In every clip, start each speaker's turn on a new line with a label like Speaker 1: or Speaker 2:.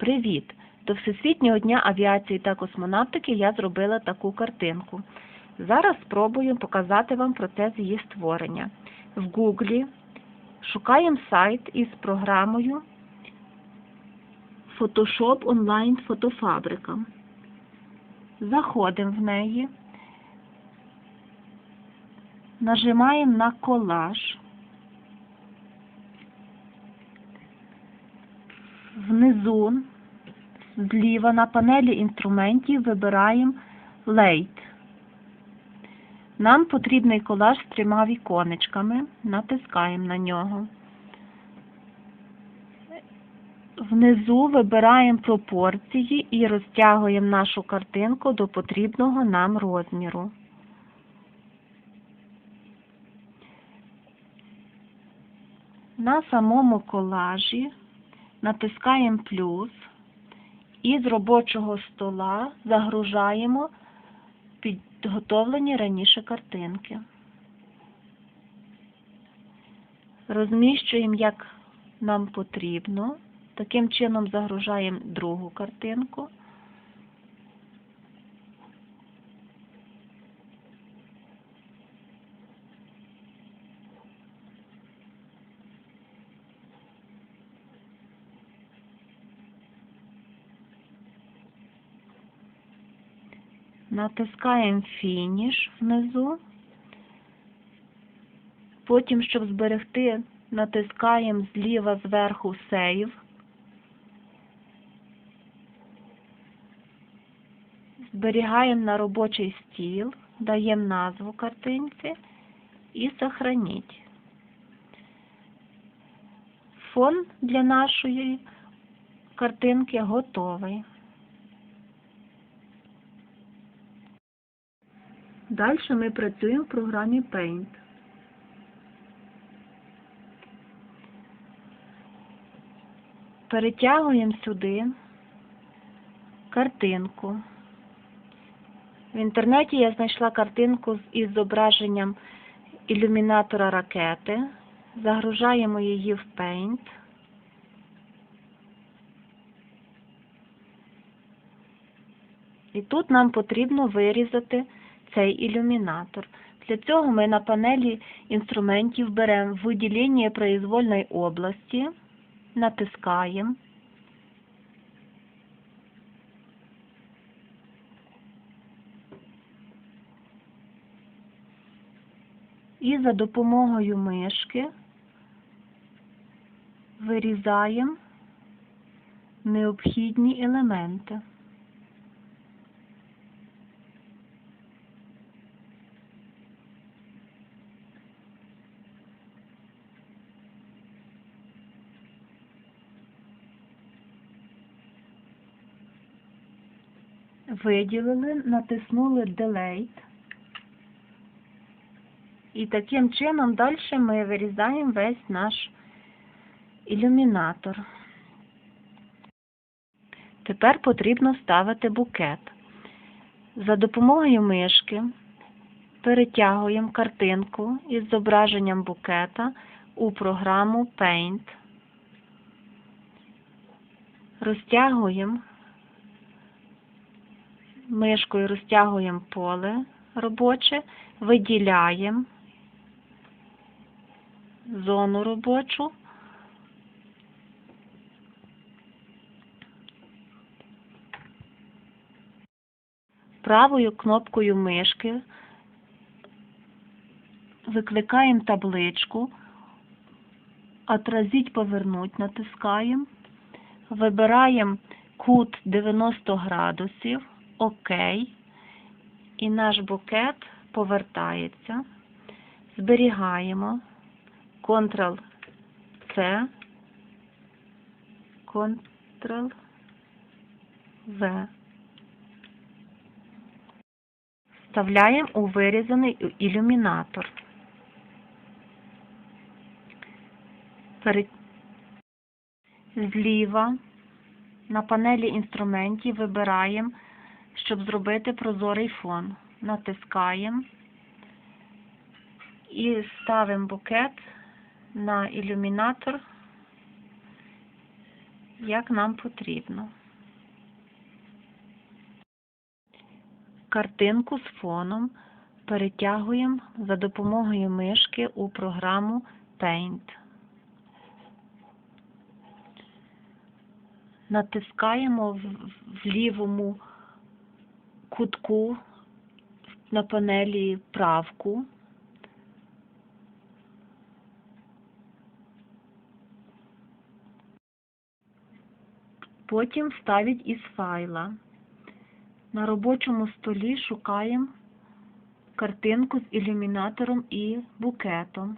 Speaker 1: Привіт! До Всесвітнього дня авіації та космонавтики я зробила таку картинку. Зараз спробую показати вам процес її створення. В Гуглі шукаємо сайт із програмою Photoshop онлайн фотофабрика. Заходимо в неї, нажимаємо на колаж. Внизу зліва на панелі інструментів вибираємо Late. Нам потрібний колаж з трьома віконечками. Натискаємо на нього. Внизу вибираємо пропорції і розтягуємо нашу картинку до потрібного нам розміру. На самому колажі натискаємо плюс і з робочого стола загружаємо підготовлені раніше картинки. Розміщуємо, як нам потрібно. Таким чином загружаємо другу картинку. Натискаємо фініш внизу. Потім, щоб зберегти, натискаємо зліва зверху Save. Зберігаємо на робочий стіл, даємо назву картинці і сохраніть. Фон для нашої картинки готовий. Далі ми працюємо в програмі Paint. Перетягуємо сюди картинку. В інтернеті я знайшла картинку із зображенням ілюмінатора ракети. Загружаємо її в Paint. І тут нам потрібно вирізати цей ілюмінатор. Для цього ми на панелі інструментів беремо виділення произвольної області, натискаємо. І за допомогою мишки вирізаємо необхідні елементи. Виділили, натиснули Delete. І таким чином далі ми вирізаємо весь наш ілюмінатор. Тепер потрібно ставити букет. За допомогою мишки перетягуємо картинку із зображенням букета у програму Paint. Розтягуємо мишкою розтягуємо поле робоче, виділяємо зону робочу. Правою кнопкою мишки викликаємо табличку, «Отразить, повернуть» натискаємо, вибираємо кут 90 градусів, ОК, і наш букет повертається. Зберігаємо Ctrl-C, Ctrl-V. Вставляємо у вирізаний ілюмінатор. Зліва на панелі інструментів вибираємо, щоб зробити прозорий фон. Натискаємо і ставимо букет на ілюмінатор як нам потрібно. Картинку з фоном перетягуємо за допомогою мишки у програму Paint. Натискаємо в, лівому кутку на панелі правку. Потім вставить із файла. На робочому столі шукаємо картинку з ілюмінатором і букетом.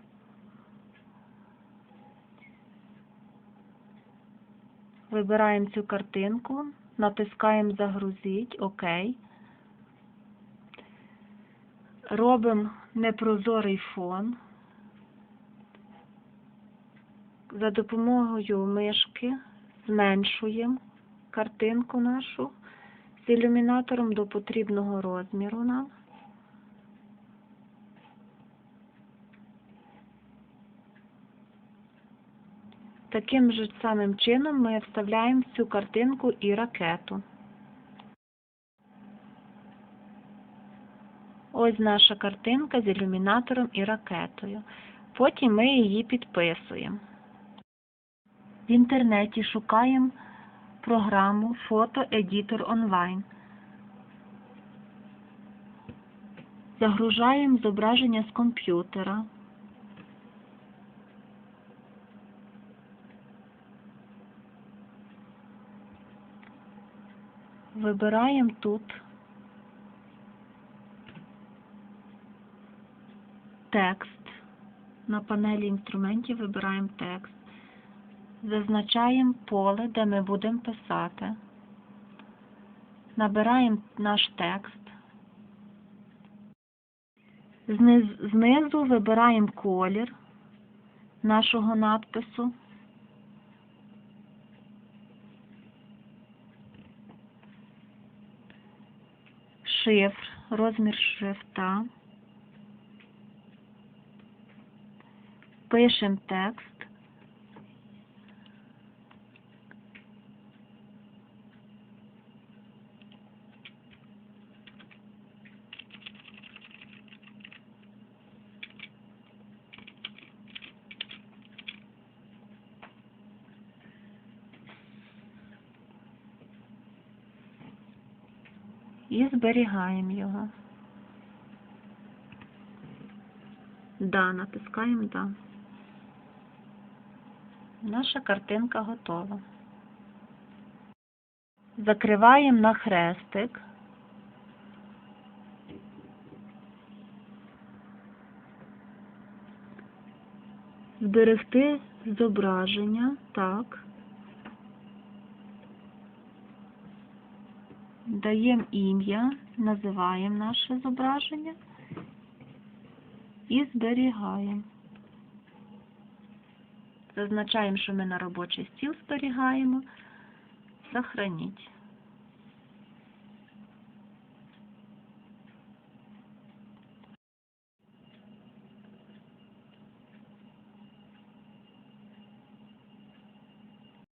Speaker 1: Вибираємо цю картинку, натискаємо Загрузить, ОК. Робимо непрозорий фон. За допомогою мишки зменшуємо картинку нашу з ілюмінатором до потрібного розміру нам. Таким же самим чином ми вставляємо в цю картинку і ракету. Ось наша картинка з ілюмінатором і ракетою. Потім ми її підписуємо. В інтернеті шукаємо програму Фото Едітор онлайн. Загружаємо зображення з комп'ютера. Вибираємо тут текст. На панелі інструментів вибираємо текст. Зазначаємо поле, де ми будемо писати. Набираємо наш текст. Знизу вибираємо колір нашого надпису. Шифр, розмір шрифта. Пишемо текст. І зберігаємо його. Да, натискаємо да. Наша картинка готова. Закриваємо на хрестик. Зберегти зображення. Так. Даємо ім'я, називаємо наше зображення і зберігаємо. Зазначаємо, що ми на робочий стіл зберігаємо. Сохраніть.